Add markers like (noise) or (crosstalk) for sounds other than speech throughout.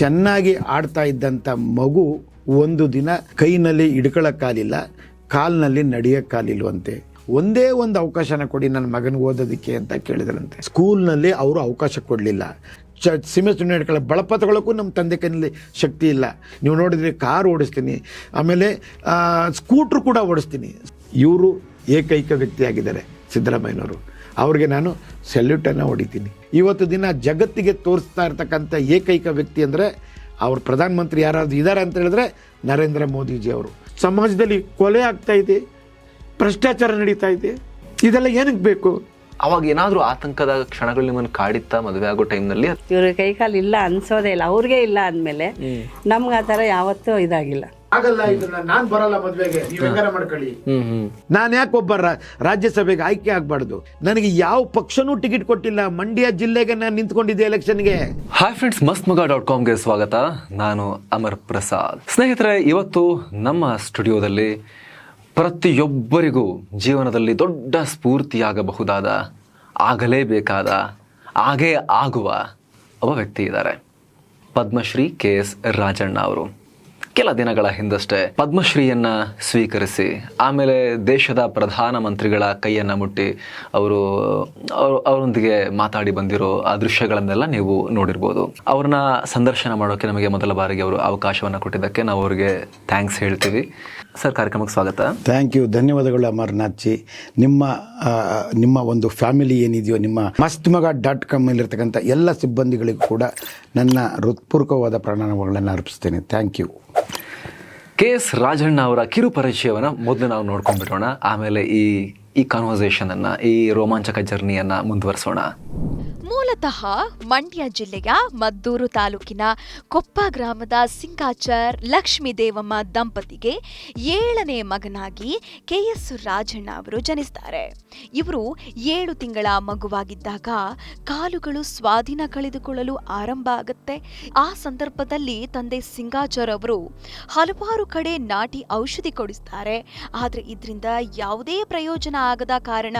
ಚೆನ್ನಾಗಿ ಆಡ್ತಾ ಇದ್ದಂಥ ಮಗು ಒಂದು ದಿನ ಕೈನಲ್ಲಿ ಹಿಡ್ಕೊಳ್ಳೋಕ್ಕಾಲಿಲ್ಲ ಕಾಲ್ನಲ್ಲಿ ನಡೆಯೋಕ್ಕಾಲಿಲ್ವಂತೆ ಒಂದೇ ಒಂದು ಅವಕಾಶನ ಕೊಡಿ ನನ್ನ ಮಗನಿಗೆ ಓದೋದಕ್ಕೆ ಅಂತ ಕೇಳಿದ್ರಂತೆ. ಸ್ಕೂಲ್ನಲ್ಲಿ ಅವರು ಅವಕಾಶ ಕೊಡಲಿಲ್ಲ. ಚ ಸೀಮೆ ಸುಣ್ಣ ಹಿಡ್ಕೊಳ್ಳೋ ಬಳಪ ತಗೊಳ್ಳೋಕ್ಕೂ ನಮ್ಮ ತಂದೆ ಕೈನಲ್ಲಿ ಶಕ್ತಿ ಇಲ್ಲ. ನೀವು ನೋಡಿದ್ರೆ ಕಾರ್ ಓಡಿಸ್ತೀನಿ, ಆಮೇಲೆ ಸ್ಕೂಟ್ರ್ ಕೂಡ ಓಡಿಸ್ತೀನಿ. ಇವರು ಏಕೈಕ ವ್ಯಕ್ತಿಯಾಗಿದ್ದಾರೆ ಸಿದ್ದರಾಮಯ್ಯನವರು. ಅವ್ರಿಗೆ ನಾನು ಸೆಲ್ಯೂಟನ್ನು ಹೊಡಿತೀನಿ. ಇವತ್ತು ದಿನ ಜಗತ್ತಿಗೆ ತೋರಿಸ್ತಾ ಇರ್ತಕ್ಕಂಥ ಏಕೈಕ ವ್ಯಕ್ತಿ ಅಂದರೆ ಅವರು ಪ್ರಧಾನಮಂತ್ರಿ ಯಾರಾದರೂ ಇದ್ದಾರೆ ಅಂತ ಹೇಳಿದ್ರೆ ನರೇಂದ್ರ ಮೋದಿಜಿ ಅವರು. ಸಮಾಜದಲ್ಲಿ ಕೊಲೆ ಆಗ್ತಾ ಇದೆ ಭ್ರಷ್ಟಾಚಾರ ನಡೀತಾ ಇದೆ ಇದೆಲ್ಲ ಏನಕ್ಕೆ ಬೇಕು? ಅವಾಗ ಏನಾದರೂ ಆತಂಕದ ಕ್ಷಣಗಳು ನಿಮ್ಮನ್ನು ಕಾಡಿತ್ತಾ ಮದುವೆ ಆಗೋ ಟೈಮ್ನಲ್ಲಿ? ಇವ್ರಿಗೆ ಕೈಕಾಲು ಇಲ್ಲ ಅನ್ಸೋದೇ ಇಲ್ಲ ಅವ್ರಿಗೆ ಇಲ್ಲ ಅಂದಮೇಲೆ ನಮ್ಗೆ ಆ ಥರ ಯಾವತ್ತೂ ಇದಾಗಿಲ್ಲ. ಆಗಲ್ಲ ಇದನ್ನ ನಾನ್ ಬರಲ್ಲ ಮದ್ವೆಗೆ. ನೀವ್ ಹೆಂಗಾರ ಮಾಡ್ಕೊಳ್ಳಿ. ನಾನು ಯಾಕೆ ಒಬ್ಬ ರಾಜ್ಯಸಭೆಗೆ ಆಯ್ಕೆ ಆಗ್ಬಾರ್ದು? ನನಗೆ ಯಾವ ಪಕ್ಷನೂ ಟಿಕೆಟ್ ಕೊಟ್ಟಿಲ್ಲ. ಮಂಡ್ಯ ಜಿಲ್ಲೆಗೆ ನಾನು ನಿಂತ್ಕೊಂಡಿದ್ದೆ ಎಲೆಕ್ಷನ್ಗೆ. ಹಾಯ್ ಫ್ರೆಂಡ್ಸ್ ಮಸ್ತ್ ಮಗ ಡಾಟ್ ಕಾಮ್ಗೆ ಸ್ವಾಗತ. ನಾನು ಅಮರ್ ಪ್ರಸಾದ್. ಸ್ನೇಹಿತರೆ ಇವತ್ತು ನಮ್ಮ ಸ್ಟುಡಿಯೋದಲ್ಲಿ ಪ್ರತಿಯೊಬ್ಬರಿಗೂ ಜೀವನದಲ್ಲಿ ದೊಡ್ಡ ಸ್ಫೂರ್ತಿಯಾಗಬಹುದಾದ ಆಗಲೇಬೇಕಾದ ಹಾಗೇ ಆಗುವ ಒಬ್ಬ ವ್ಯಕ್ತಿ ಇದ್ದಾರೆ. ಪದ್ಮಶ್ರೀ ಕೆ ಎಸ್ ರಾಜಣ್ಣ ಅವರು. ಕೆಲ ದಿನಗಳ ಹಿಂದಷ್ಟೇ ಪದ್ಮಶ್ರೀಯನ್ನ ಸ್ವೀಕರಿಸಿ, ಆಮೇಲೆ ದೇಶದ ಪ್ರಧಾನ ಮಂತ್ರಿಗಳ ಕೈಯನ್ನ ಮುಟ್ಟಿ ಅವರು, ಅವ್ರ- ಅವರೊಂದಿಗೆ ಮಾತಾಡಿ ಬಂದಿರೋ ಆ ದೃಶ್ಯಗಳನ್ನೆಲ್ಲ ನೀವು ನೋಡಿರ್ಬೋದು. ಅವ್ರನ್ನ ಸಂದರ್ಶನ ಮಾಡೋಕೆ ನಮಗೆ ಮೊದಲ ಬಾರಿಗೆ ಅವರು ಅವಕಾಶವನ್ನು ಕೊಟ್ಟಿದ್ದಕ್ಕೆ ನಾವು ಅವರಿಗೆ ಥ್ಯಾಂಕ್ಸ್ ಹೇಳ್ತೀವಿ. ಸರ್ ಕಾರ್ಯಕ್ರಮಕ್ಕೆ ಸ್ವಾಗತ. ಥ್ಯಾಂಕ್ ಯು ಧನ್ಯವಾದಗಳು ಅಮರ್ನಾಥ್ಜಿ. ನಿಮ್ಮ ನಿಮ್ಮ ಒಂದು ಫ್ಯಾಮಿಲಿ ಏನಿದೆಯೋ ನಿಮ್ಮ ಮಸ್ತ್ ಮಗ ಡಾಟ್ ಕಾಮಲ್ಲಿರ್ತಕ್ಕಂಥ ಎಲ್ಲ ಸಿಬ್ಬಂದಿಗಳಿಗೂ ಕೂಡ ನನ್ನ ಹೃತ್ಪೂರ್ವಕವಾದ ಪ್ರಣಾಮಗಳನ್ನು ಅರ್ಪಿಸ್ತೇನೆ. Thank you K S Rajanna ಅವರ ಕಿರು ಪರಿಚಯವನ್ನು ಮೊದಲು ನಾವು ನೋಡ್ಕೊಂಡ್ಬಿಡೋಣ. ಆಮೇಲೆ ಈ ಈ ಕಾನ್ವರ್ಸೇಷನನ್ನು ಅನ್ನ ಈ ರೋಮಾಂಚಕ ಜರ್ನಿಯನ್ನ ಮುಂದುವರಿಸೋಣ. ಮೂಲತಃ ಮಂಡ್ಯ ಜಿಲ್ಲೆಯ ಮದ್ದೂರು ತಾಲೂಕಿನ ಕೊಪ್ಪ ಗ್ರಾಮದ ಸಿಂಗಾಚರ್ ಲಕ್ಷ್ಮೀ ದೇವಮ್ಮ ದಂಪತಿಗೆ ಏಳನೇ ಮಗನಾಗಿ ಕೆಎಸ್ ರಾಜಣ್ಣ ಅವರು ಜನಿಸ್ತಾರೆ. ಇವರು ಏಳು ತಿಂಗಳ ಮಗುವಾಗಿದ್ದಾಗ ಕಾಲುಗಳು ಸ್ವಾಧೀನ ಕಳೆದುಕೊಳ್ಳಲು ಆರಂಭ ಆಗುತ್ತೆ. ಆ ಸಂದರ್ಭದಲ್ಲಿ ತಂದೆ ಸಿಂಗಾಚರ್ ಅವರು ಹಲವಾರು ಕಡೆ ನಾಟಿ ಔಷಧಿ ಕೊಡಿಸ್ತಾರೆ. ಆದರೆ ಇದರಿಂದ ಯಾವುದೇ ಪ್ರಯೋಜನ ಆಗದ ಕಾರಣ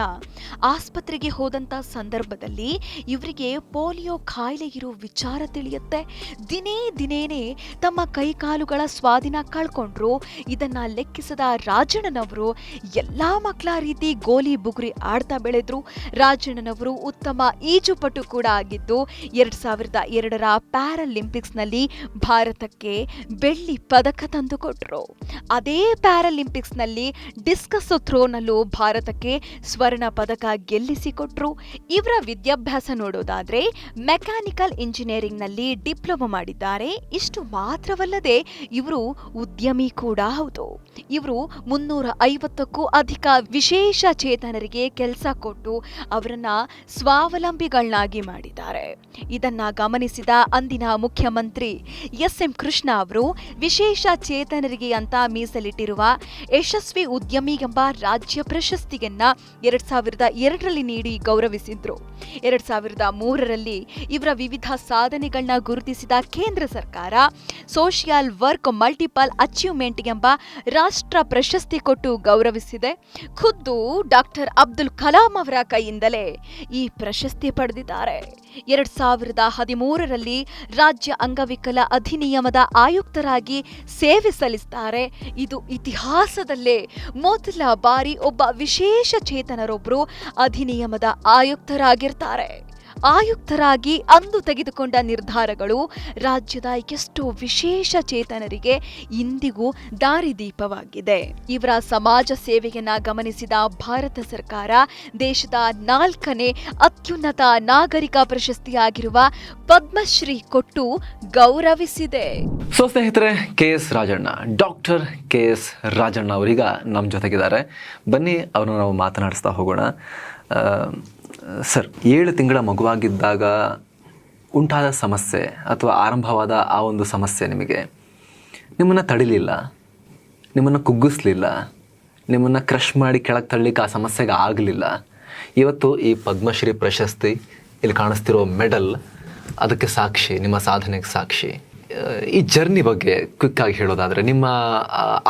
ಆಸ್ಪತ್ರೆಗೆ ಹೋದಂತ ಸಂದರ್ಭದಲ್ಲಿ ಇವರಿಗೆ ಪೋಲಿಯೋ ಕಾಯಿಲೆ ಇರೋ ವಿಚಾರ ತಿಳಿಯುತ್ತೆ. ದಿನೇ ದಿನೇನೆ ತಮ್ಮ ಕೈಕಾಲುಗಳ ಸ್ವಾಧೀನ ಕಳ್ಕೊಂಡ್ರು. ಇದನ್ನ ಲೆಕ್ಕಿಸದ ರಾಜಣ್ಣನವರು ಎಲ್ಲ ಮಕ್ಕಳ ರೀತಿ ಗೋಲಿ ಬುಗುರಿ ಆಡ್ತಾ ಬೆಳೆದ್ರು. ರಾಜಣ್ಣನವರು ಉತ್ತಮ ಈಜುಪಟು ಕೂಡ ಆಗಿದ್ದು, ಎರಡ್ ಸಾವಿರದ ಎರಡರ ಪ್ಯಾರಾಲಿಂಪಿಕ್ಸ್ನಲ್ಲಿ ಭಾರತಕ್ಕೆ ಬೆಳ್ಳಿ ಪದಕ ತಂದುಕೊಟ್ರು. ಅದೇ ಪ್ಯಾರಾಲಿಂಪಿಕ್ಸ್ನಲ್ಲಿ ಡಿಸ್ಕಸ್ ಥ್ರೋನಲ್ಲೂ ಭಾರತಕ್ಕೆ ಸ್ವರ್ಣ ಪದಕ ಗೆಲ್ಲಿಸಿಕೊಟ್ರು. ಇವರ ವಿದ್ಯಾಭ್ಯಾಸ ನೋಡೋದಾದ್ರೆ ಮೆಕ್ಯಾನಿಕಲ್ ಇಂಜಿನಿಯರಿಂಗ್ನಲ್ಲಿ ಡಿಪ್ಲೊಮಾ ಮಾಡಿದ್ದಾರೆ. ಇಷ್ಟು ಮಾತ್ರವಲ್ಲದೆ ಇವರು ಉದ್ಯಮಿ ಕೂಡ ಹೌದು. ಇವರು ಮುನ್ನೂರ ಐವತ್ತಕ್ಕೂ ಅಧಿಕ ವಿಶೇಷ ಚೇತನರಿಗೆ ಕೆಲಸ ಕೊಟ್ಟು ಅವರನ್ನ ಸ್ವಾವಲಂಬಿಗಳನ್ನಾಗಿ ಮಾಡಿದ್ದಾರೆ. ಇದನ್ನ ಗಮನಿಸಿದ ಅಂದಿನ ಮುಖ್ಯಮಂತ್ರಿ ಎಸ್ ಎಂ ಕೃಷ್ಣ ಅವರು, ವಿಶೇಷ ಚೇತನರಿಗೆ ಅಂತ ಮೀಸಲಿಟ್ಟಿರುವ ಯಶಸ್ವಿ ಉದ್ಯಮಿ ಎಂಬ ರಾಜ್ಯ ಪ್ರಶಸ್ತಿಯನ್ನ ಎರಡ್ ಸಾವಿರದ ಎರಡರಲ್ಲಿ ನೀಡಿ ಗೌರವಿಸಿದ್ರು. ಎರಡ್ ಸಾವಿರದ ಮೂರರಲ್ಲಿ ಇವರ ವಿವಿಧ ಸಾಧನೆಗಳನ್ನ ಗುರುತಿಸಿದ ಕೇಂದ್ರ ಸರ್ಕಾರ, ಸೋಷಿಯಲ್ ವರ್ಕ್ ಮಲ್ಟಿಪಲ್ ಅಚೀವ್ಮೆಂಟ್ ಎಂಬ ರಾಷ್ಟ್ರ ಪ್ರಶಸ್ತಿ ಕೊಟ್ಟು ಗೌರವಿಸಿದೆ. ಖುದ್ದು ಡಾಕ್ಟರ್ ಅಬ್ದುಲ್ ಕಲಾಂ ಅವರ ಕೈಯಿಂದಲೇ ಈ ಪ್ರಶಸ್ತಿ ಪಡೆದಿದ್ದಾರೆ. ಎರಡ್ ಸಾವಿರದ ಹದಿಮೂರರಲ್ಲಿ ರಾಜ್ಯ ಅಂಗವಿಕಲ ಅಧಿನಿಯಮದ ಆಯುಕ್ತರಾಗಿ ಸೇವೆ ಸಲ್ಲಿಸುತ್ತಾರೆ ಇದು ಇತಿಹಾಸದಲ್ಲೇ ಮೊದಲ ಬಾರಿ ಒಬ್ಬ ವಿಶೇಷ ಚೇತನರೊಬ್ಬರು ಅಧಿನಿಯಮದ ಆಯುಕ್ತರಾಗಿರ್ತಾರೆ. ಆಯುಕ್ತರಾಗಿ ಅಂದು ತೆಗೆದುಕೊಂಡ ನಿರ್ಧಾರಗಳು ರಾಜ್ಯದ ಎಷ್ಟೋ ವಿಶೇಷ ಚೇತನರಿಗೆ ಇಂದಿಗೂ ದಾರಿದೀಪವಾಗಿದೆ. ಇವರ ಸಮಾಜ ಸೇವೆಯನ್ನು ಗಮನಿಸಿದ ಭಾರತ ಸರ್ಕಾರ ದೇಶದ ನಾಲ್ಕನೇ ಅತ್ಯುನ್ನತ ನಾಗರಿಕ ಪ್ರಶಸ್ತಿಯಾಗಿರುವ ಪದ್ಮಶ್ರೀ ಕೊಟ್ಟು ಗೌರವಿಸಿದೆ. ಸೊ ಸ್ನೇಹಿತರೆ, K S Rajanna, doctor K S Rajanna ಅವರೀಗ ನಮ್ಮ ಜೊತೆಗಿದ್ದಾರೆ. ಬನ್ನಿ, ಅವರನ್ನು ನಾವು ಮಾತನಾಡಿಸ್ತಾ ಹೋಗೋಣ. ಸರ್, ಏಳು ತಿಂಗಳ ಮಗುವಾಗಿದ್ದಾಗ ಉಂಟಾದ ಸಮಸ್ಯೆ ಅಥವಾ ಆರಂಭವಾದ ಆ ಒಂದು ಸಮಸ್ಯೆ ನಿಮಗೆ. ನಿಮ್ಮನ್ನು ತಡಿಲಿಲ್ಲ, ನಿಮ್ಮನ್ನು ಕುಗ್ಗಿಸ್ಲಿಲ್ಲ, ನಿಮ್ಮನ್ನು ಕ್ರಷ್ ಮಾಡಿ ಕೆಳಗೆ ತಳ್ಳಿಕ್ಕೆ ಆ ಸಮಸ್ಯೆಗೆ ಆಗಲಿಲ್ಲ. ಇವತ್ತು ಈ ಪದ್ಮಶ್ರೀ ಪ್ರಶಸ್ತಿ ಇಲ್ಲಿ ಕಾಣಿಸ್ತಿರೋ ಮೆಡಲ್, ಅದಕ್ಕೆ ಸಾಕ್ಷಿ, ನಿಮ್ಮ ಸಾಧನೆಗೆ ಸಾಕ್ಷಿ. ಈ ಜರ್ನಿ ಬಗ್ಗೆ ಕ್ವಿಕ್ ಆಗಿ ಹೇಳೋದಾದ್ರೆ, ನಿಮ್ಮ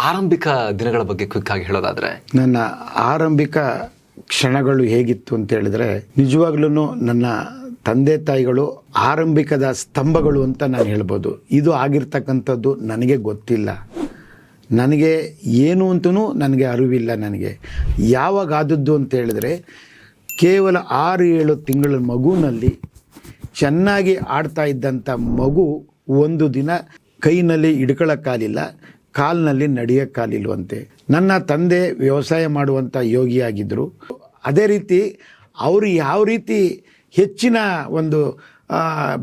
ಆರಂಭಿಕ ದಿನಗಳ ಬಗ್ಗೆ ಕ್ವಿಕ್ ಆಗಿ ಹೇಳೋದಾದ್ರೆ. ನನ್ನ ಆರಂಭಿಕ ಕ್ಷಣಗಳು ಹೇಗಿತ್ತು ಅಂತ ಹೇಳಿದ್ರೆ ನಿಜವಾಗ್ಲೂ ನನ್ನ ತಂದೆ ತಾಯಿಗಳು ಆರಂಭಿಕದ ಸ್ತಂಭಗಳು ಅಂತ ನಾನು ಹೇಳ್ಬೋದು. ಇದು ಆಗಿರ್ತಕ್ಕಂಥದ್ದು ನನಗೆ ಗೊತ್ತಿಲ್ಲ. ನನಗೆ ಏನು ಅಂತೂ ನನಗೆ ಅರಿವಿಲ್ಲ ನನಗೆ. ಯಾವಾಗ ಆದದ್ದು ಅಂತ ಹೇಳಿದ್ರೆ, ಕೇವಲ ಆರು ಏಳು ತಿಂಗಳ ಮಗುವಿನಲ್ಲಿ ಚೆನ್ನಾಗಿ ಆಡ್ತಾ ಇದ್ದಂಥ ಮಗು ಒಂದು ದಿನ ಕೈನಲ್ಲಿ ಹಿಡ್ಕೊಳ್ಳೋಕ್ಕಾಲಿಲ್ಲ ಕಾಲಿನಲ್ಲಿ ನಡೆಯೋಕ್ಕಾಲಿಲ್ವಂತೆ ನನ್ನ ತಂದೆ ವ್ಯವಸಾಯ ಮಾಡುವಂಥ ಯೋಗಿಯಾಗಿದ್ದರು. ಅದೇ ರೀತಿ ಅವರು ಯಾವ ರೀತಿ ಹೆಚ್ಚಿನ ಒಂದು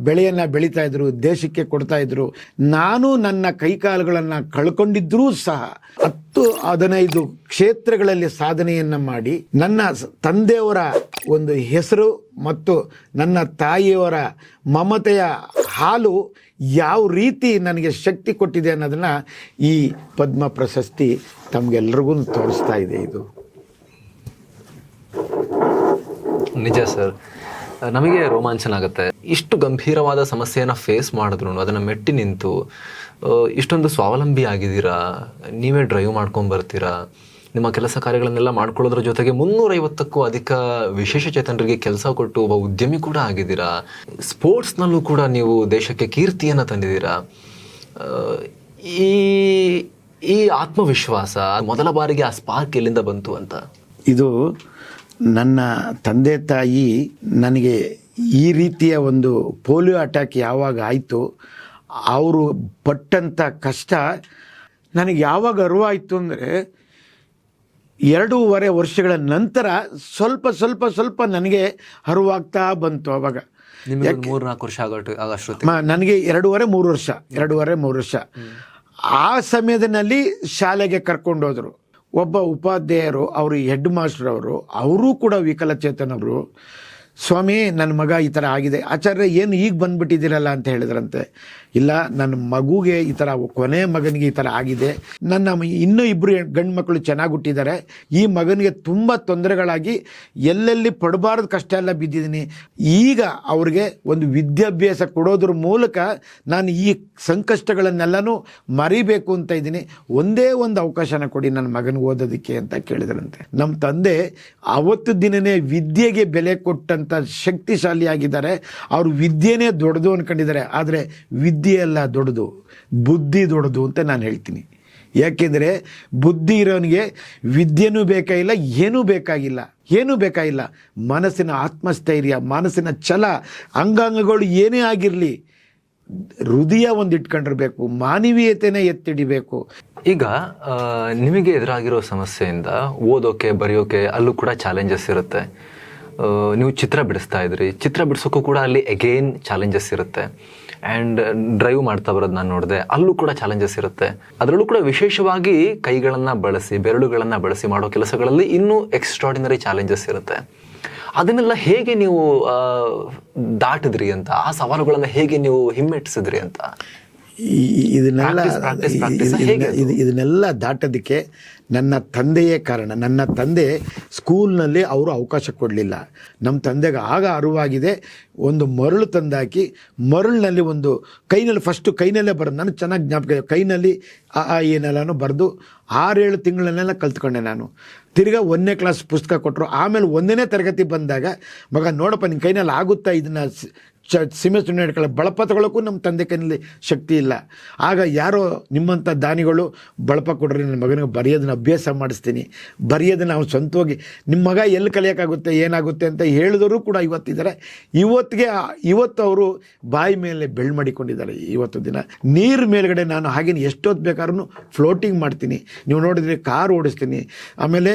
ಬೆಳೆಯನ್ನು ಬೆಳೀತಾ ಇದ್ರು, ದೇಶಕ್ಕೆ ಕೊಡ್ತಾ ಇದ್ರು, ನಾನು ನನ್ನ ಕೈಕಾಲುಗಳನ್ನು ಕಳ್ಕೊಂಡಿದ್ರೂ ಸಹ ಹತ್ತು ಹದಿನೈದು ಕ್ಷೇತ್ರಗಳಲ್ಲಿ ಸಾಧನೆಯನ್ನು ಮಾಡಿ ನನ್ನ ತಂದೆಯವರ ಒಂದು ಹೆಸರು ಮತ್ತು ನನ್ನ ತಾಯಿಯವರ ಮಮತೆಯ ಹಾಲು ಯಾವ ರೀತಿ ನನಗೆ ಶಕ್ತಿ ಕೊಟ್ಟಿದೆ ಅನ್ನೋದನ್ನು ಈ ಪದ್ಮ ಪ್ರಶಸ್ತಿ ತಮಗೆಲ್ಲರಿಗೂ ತೋರಿಸ್ತಾ ಇದೆ ಇದು. ನಿಜ ಸರ್. ನಮಗೆ ರೋಮಾಂಚನ ಆಗುತ್ತೆ ಇಷ್ಟು ಗಂಭೀರವಾದ ಸಮಸ್ಯೆಯನ್ನು ಫೇಸ್ ಮಾಡಿದ್ರು ಅದನ್ನು ಮೆಟ್ಟಿ ನಿಂತು ಇಷ್ಟೊಂದು ಸ್ವಾವಲಂಬಿ ಆಗಿದ್ದೀರಾ? ನೀವೇ ಡ್ರೈವ್ ಮಾಡ್ಕೊಂಡು ಬರ್ತೀರಾ? ನಿಮ್ಮ ಕೆಲಸ ಕಾರ್ಯಗಳನ್ನೆಲ್ಲ ಮಾಡ್ಕೊಳ್ಳೋದ್ರ ಜೊತೆಗೆ ಮುನ್ನೂರೈವತ್ತಕ್ಕೂ ಅಧಿಕ ವಿಶೇಷ ಚೇತನರಿಗೆ ಕೆಲಸ ಕೊಟ್ಟು ಒಬ್ಬ ಉದ್ಯಮಿ ಕೂಡ ಆಗಿದ್ದೀರಾ? ಸ್ಪೋರ್ಟ್ಸ್ನಲ್ಲೂ ಕೂಡ ನೀವು ದೇಶಕ್ಕೆ ಕೀರ್ತಿಯನ್ನು ತಂದಿದ್ದೀರಾ? ಈ ಈ ಆತ್ಮವಿಶ್ವಾಸ ಮೊದಲ ಬಾರಿಗೆ ಆ ಸ್ಪಾರ್ಕ್ ಎಲ್ಲಿಂದ ಬಂತು ಅಂತ? ಇದು ನನ್ನ ತಂದೆ ತಾಯಿ ನನಗೆ ಈ ರೀತಿಯ ಒಂದು ಪೋಲಿಯೋ ಅಟ್ಯಾಕ್ ಯಾವಾಗ ಆಯಿತು ಅವರು ಪಟ್ಟಂಥ ಕಷ್ಟ ನನಗೆ ಯಾವಾಗ ಅರಿವಾಯಿತು ಅಂದರೆ ಎರಡೂವರೆ ವರ್ಷಗಳ ನಂತರ ಸ್ವಲ್ಪ ಸ್ವಲ್ಪ ಸ್ವಲ್ಪ ನನಗೆ ಅರಿವಾಗ್ತಾ ಬಂತು ಅವಾಗ. ನಿಮಗೆ ಮೂರು ನಾಲ್ಕು ವರ್ಷ ಆಗೋ ನನಗೆ ಎರಡೂವರೆ ಮೂರು ವರ್ಷ. ಎರಡೂವರೆ ಮೂರು ವರ್ಷ. ಆ ಸಮಯದಲ್ಲಿ ಶಾಲೆಗೆ ಕರ್ಕೊಂಡು ಹೋದ್ರು. ಒಬ್ಬ ಉಪಾಧ್ಯಾಯರು ಅವರು ಹೆಡ್ ಮಾಸ್ಟರ್ ಅವರು ಅವರೂ ಕೂಡ ವಿಕಲಚೇತನವರು ಸ್ವಾಮಿ, ನನ್ನ ಮಗ ಈ ಥರ ಆಗಿದೆ. ಆಚಾರ್ಯ, ಏನು ಈಗ ಬಂದ್ಬಿಟ್ಟಿದ್ದೀರಲ್ಲ ಅಂತ ಹೇಳಿದ್ರಂತೆ. ಇಲ್ಲ, ನನ್ನ ಮಗುಗೆ ಈ ಥರ ಕೊನೆ ಮಗನಿಗೆ ಈ ಥರ ಆಗಿದೆ. ನನ್ನ ಇನ್ನೂ ಇಬ್ಬರು ಗಂಡು ಮಕ್ಕಳು ಚೆನ್ನಾಗಿ ಹುಟ್ಟಿದ್ದಾರೆ. ಈ ಮಗನಿಗೆ ತುಂಬ ತೊಂದರೆಗಳಾಗಿ ಎಲ್ಲೆಲ್ಲಿ ಪಡಬಾರ್ದು ಕಷ್ಟ ಎಲ್ಲ ಬಿದ್ದಿದ್ದೀನಿ. ಈಗ ಅವ್ರಿಗೆ ಒಂದು ವಿದ್ಯಾಭ್ಯಾಸ ಕೊಡೋದ್ರ ಮೂಲಕ ನಾನು ಈ ಸಂಕಷ್ಟಗಳನ್ನೆಲ್ಲನೂ ಮರಿಬೇಕು ಅಂತ ಇದ್ದೀನಿ. ಒಂದೇ ಒಂದು ಅವಕಾಶನ ಕೊಡಿ ನನ್ನ ಮಗನಿಗೆ ಓದೋದಕ್ಕೆ ಅಂತ ಕೇಳಿದ್ರಂತೆ. ನಮ್ಮ ತಂದೆ ಅವತ್ತು ದಿನನೇ ವಿದ್ಯೆಗೆ ಬೆಲೆ ಕೊಟ್ಟಂಥ ಶಕ್ತಿಶಾಲಿಯಾಗಿದ್ದಾರೆ. ಅವರು ವಿದ್ಯೆನೇ ದೊಡ್ಡದು ಅಂದ್ಕೊಂಡಿದ್ದಾರೆ ಆದರೆ ವಿದ್ಯೆ ಅಲ್ಲ ದೊಡ್ಡದು, ಬುದ್ಧಿ ದೊಡ್ಡದು ಅಂತ ನಾನು ಹೇಳ್ತೀನಿ. ಯಾಕೆಂದರೆ ಬುದ್ಧಿ ಇರೋನಿಗೆ ವಿದ್ಯೆನೂ ಬೇಕಾಗಿಲ್ಲ, ಏನೂ ಬೇಕಾಗಿಲ್ಲ ಏನೂ ಬೇಕಾಗಿಲ್ಲ. ಮನಸ್ಸಿನ ಆತ್ಮಸ್ಥೈರ್ಯ, ಮನಸ್ಸಿನ ಛಲ, ಅಂಗಾಂಗಗಳು ಏನೇ ಆಗಿರಲಿ, ಹೃದಯ ಒಂದು ಇಟ್ಕೊಂಡಿರ್ಬೇಕು ಮಾನವೀಯತೆನೇ ಎತ್ತಿಡಿಬೇಕು. ಈಗ ನಿಮಗೆ ಎದುರಾಗಿರೋ ಸಮಸ್ಯೆಯಿಂದ ಓದೋಕೆ, ಬರೆಯೋಕೆ ಅಲ್ಲೂ ಕೂಡ ಚಾಲೆಂಜಸ್ ಇರುತ್ತೆ. ನೀವು ಚಿತ್ರ ಬಿಡಿಸ್ತಾ ಇದ್ರಿ. ಚಿತ್ರ ಬಿಡಿಸೋಕ್ಕೂ ಕೂಡ ಅಲ್ಲಿ ಅಗೇನ್ ಚಾಲೆಂಜಸ್ ಇರುತ್ತೆ. ಆ್ಯಂಡ್ ಡ್ರೈವ್ ಮಾಡ್ತಾ ಬರೋದು ನಾನು ನೋಡಿದೆ. ಅಲ್ಲೂ ಕೂಡ ಚಾಲೆಂಜಸ್ ಇರುತ್ತೆ. ಅದರಲ್ಲೂ ಕೂಡ ವಿಶೇಷವಾಗಿ ಕೈಗಳನ್ನು ಬಳಸಿ, ಬೆರಳುಗಳನ್ನು ಬಳಸಿ ಮಾಡೋ ಕೆಲಸಗಳಲ್ಲಿ ಇನ್ನೂ ಎಕ್ಸ್ಟ್ರಾಡಿನರಿ ಚಾಲೆಂಜಸ್ ಇರುತ್ತೆ. ಅದನ್ನೆಲ್ಲ ಹೇಗೆ ನೀವು ದಾಟಿದ್ರಿ ಅಂತ, ಆ ಸವಾಲುಗಳನ್ನು ಹೇಗೆ ನೀವು ಹಿಮ್ಮೆಟ್ಟಿಸಿದ್ರಿ ಅಂತ? ಇದನ್ನೆಲ್ಲ ಇದನ್ನೆಲ್ಲ ದಾಟೋದಕ್ಕೆ ನನ್ನ ತಂದೆಯೇ ಕಾರಣ. ನನ್ನ ತಂದೆ ಸ್ಕೂಲ್ನಲ್ಲಿ ಅವರು ಅವಕಾಶ ಕೊಡಲಿಲ್ಲ. ನಮ್ಮ ತಂದೆಗೆ ಆಗ ಅರಿವಾಗಿದೆ. ಒಂದು ಮರಳು ತಂದಾಕಿ ಮರಳಿನಲ್ಲಿ ಒಂದು ಕೈನಲ್ಲಿ ಫಸ್ಟು ಕೈನಲ್ಲೇ ಬರೋದು ನಾನು ಚೆನ್ನಾಗಿ ಜ್ಞಾಪಕ ಕೈನಲ್ಲಿ ಆ ಆ ಏನೆಲ್ಲನೂ ಬರೆದು ಆರೇಳು ತಿಂಗಳನ್ನೆಲ್ಲ ಕಲ್ತ್ಕೊಂಡೆ ನಾನು. ತಿರ್ಗಾ ಒಂದನೇ ಕ್ಲಾಸ್ ಪುಸ್ತಕ ಕೊಟ್ಟರು ಆಮೇಲೆ ಒಂದನೇ ತರಗತಿ ಬಂದಾಗ ಮಗ ನೋಡಪ್ಪ ನಿನ್ನ ಕೈನಲ್ಲಿ ಆಗುತ್ತಾ ಇದನ್ನು ಚ ಸುಣ್ಣ ಹಿಡ್ಕೊಳ್ಳೋ ಬಳಪ ತಗೊಳ್ಳೋಕ್ಕೂ ನಮ್ಮ ತಂದೆ ಕೈಯಲ್ಲಿ ಶಕ್ತಿ ಇಲ್ಲ. ಆಗ ಯಾರೋ ನಿಮ್ಮಂಥ ದಾನಿಗಳು ಬಳಪ ಕೊಡ್ರಿ, ನನ್ನ ಮಗನಿಗೆ ಬರೆಯೋದನ್ನ ಅಭ್ಯಾಸ ಮಾಡಿಸ್ತೀನಿ. ಬರೆಯೋದನ್ನ ಅವ್ನು ಸ್ವಂತವಾಗಿ, ನಿಮ್ಮ ಮಗ ಎಲ್ಲಿ ಕಲಿಯೋಕ್ಕಾಗುತ್ತೆ, ಏನಾಗುತ್ತೆ ಅಂತ ಹೇಳಿದವರು ಕೂಡ ಇವತ್ತಿದ್ದಾರೆ. ಇವತ್ತಿಗೆ, ಇವತ್ತು ಅವರು ಬಾಯಿ ಮೇಲೆ ಬೆಳ್ ಮಾಡಿಕೊಂಡಿದ್ದಾರೆ ಇವತ್ತು ದಿನ. ನೀರು ಮೇಲ್ಗಡೆ ನಾನು ಹಾಗೇನು ಎಷ್ಟೊತ್ತು ಬೇಕಾದ್ರೂ ಫ್ಲೋಟಿಂಗ್ ಮಾಡ್ತೀನಿ. ನೀವು ನೋಡಿದರೆ ಕಾರ್ ಓಡಿಸ್ತೀನಿ. ಆಮೇಲೆ